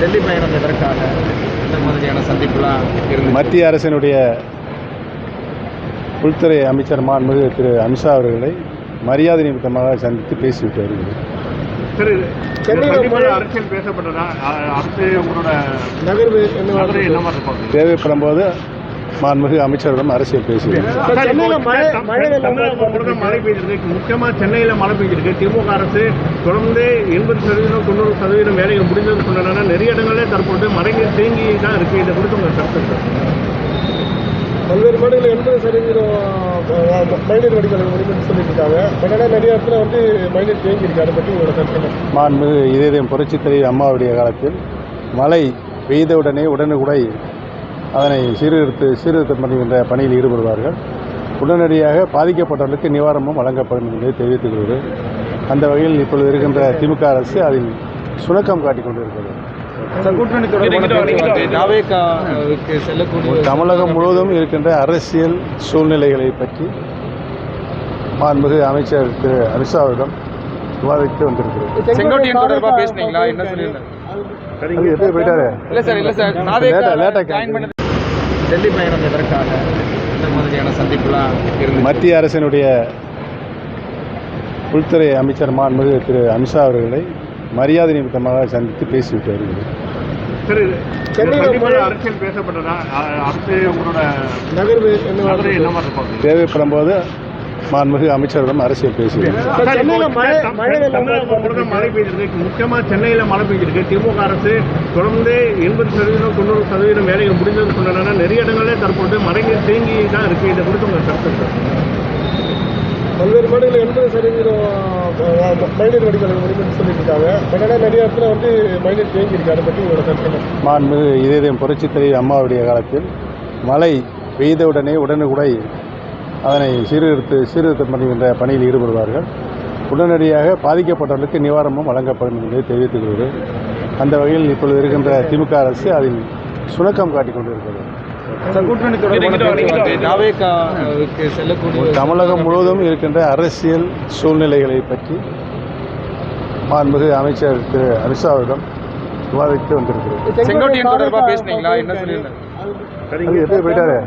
டெல்லி பயணம் எதற்காக இந்த மாதிரியான சந்திப்புலாம் இருந்து மத்திய அரசினுடைய உள்துறை அமைச்சர் மாண்புமிகு திரு அமித்ஷா அவர்களை மரியாதை நிமித்தமாக சந்தித்து பேசிவிட்டு வருகிறது தேவைப்படும் போது மாண்புமிகு அமைச்சரிடம் அரசியல் பேசுகிறேன் மழை பெய்திருக்கு. முக்கியமா சென்னையில மழை பெய்திருக்கு. திமுக அரசு தொடர்ந்து எண்பது சதவீதம் தொண்ணூறு சதவீதம் வேலைகள் முடிஞ்சது சொன்னா நிறைய இடங்களே தற்போது மழைநீர் தேங்கி தான் இருக்கு. இதை குறித்து உங்க கருத்து என்ன? பல்வேறு மாநிலங்கள் எண்பது சதவீதம் மழைநீர் வடிகால் முடிவுன்னு பட் ஆனால் நிறைய இடத்துல வந்து மழைநீர் தேங்கி இருக்கு அதை பற்றி உங்களோட கருத்து? மாண்புமிகு இதயம் புரட்சித் தலைவி அம்மாவுடைய காலத்தில் மழை பெய்தவுடனே உடனுக்குடை அதனை சீர்திருத்த சீர்திருத்தம் பண்ணுகின்ற பணியில் ஈடுபடுவார்கள். உடனடியாக பாதிக்கப்பட்டவர்களுக்கு நிவாரணமும் வழங்கப்படும் என்பதை தெரிவித்துக் கொள்கிறேன். அந்த வகையில் இப்பொழுது இருக்கின்ற திமுக அரசு அதில் சுணக்கம் காட்டிக் கொண்டிருக்கிறது. தமிழகம் முழுவதும் இருக்கின்ற அரசியல் சூழ்நிலைகளை பற்றி மாண்புமிகு அமைச்சர் திரு அமித்ஷாவிடம் விவாதித்து வந்திருக்கிறது போயிட்டாரு? டெல்லி பயணம் எதற்காக இந்த மாதிரியான சந்திப்புலாம் இருந்து மத்திய அரசினுடைய உள்துறை அமைச்சர் மாண்புமிகு திரு அமித்ஷா அவர்களை மரியாதை நிமித்தமாக சந்தித்து பேசிவிட்டு வருகிறது தேவைப்படும் போது மாண்புமிகு அமைச்சரிடம் அரசியல் பேசுகிறேன் மழை பெய்திருக்கு. முக்கியமா சென்னையில மழை பெய்திருக்கு. திமுக அரசு தொடர்ந்து எண்பது சதவீதம் தொண்ணூறு சதவீதம் வேலைகள் முடிஞ்சது சொன்னா நிறைய இடங்களே தற்போது மழைநீர் தேங்கி தான் இருக்கு. இதை குறித்து உங்க கருத்து என்ன? பல்வேறு மாநிலங்கள் எண்பது சதவீதம் மழைநீர் வடிகால் முடிவுன்னு பட் ஆனால் நிறைய இடத்துல வந்து மழைநீர் தேங்கி இருக்கு அதை பற்றி உங்களோட கருத்து? மாண்புமிகு இதயம் புரட்சித் தலைவி அம்மாவுடைய காலத்தில் மழை பெய்தவுடனே உடனுக்குடை அதனை சீர்திருத்த சீர்திருத்தம் பண்ணுகின்ற பணியில் ஈடுபடுவார்கள். உடனடியாக பாதிக்கப்பட்டவர்களுக்கு நிவாரணமும் வழங்கப்படும் என்பதை தெரிவித்துக் கொள்கிறேன். அந்த வகையில் இப்பொழுது இருக்கின்ற திமுக அரசு அதில் சுணக்கம் காட்டிக் கொண்டிருக்கிறது. தமிழகம் முழுவதும் இருக்கின்ற அரசியல் சூழ்நிலைகளை பற்றி மாண்புமிகு அமைச்சர் திரு அமித்ஷாவிடம் விவாதித்து வந்திருக்கிறது போயிட்டாரு?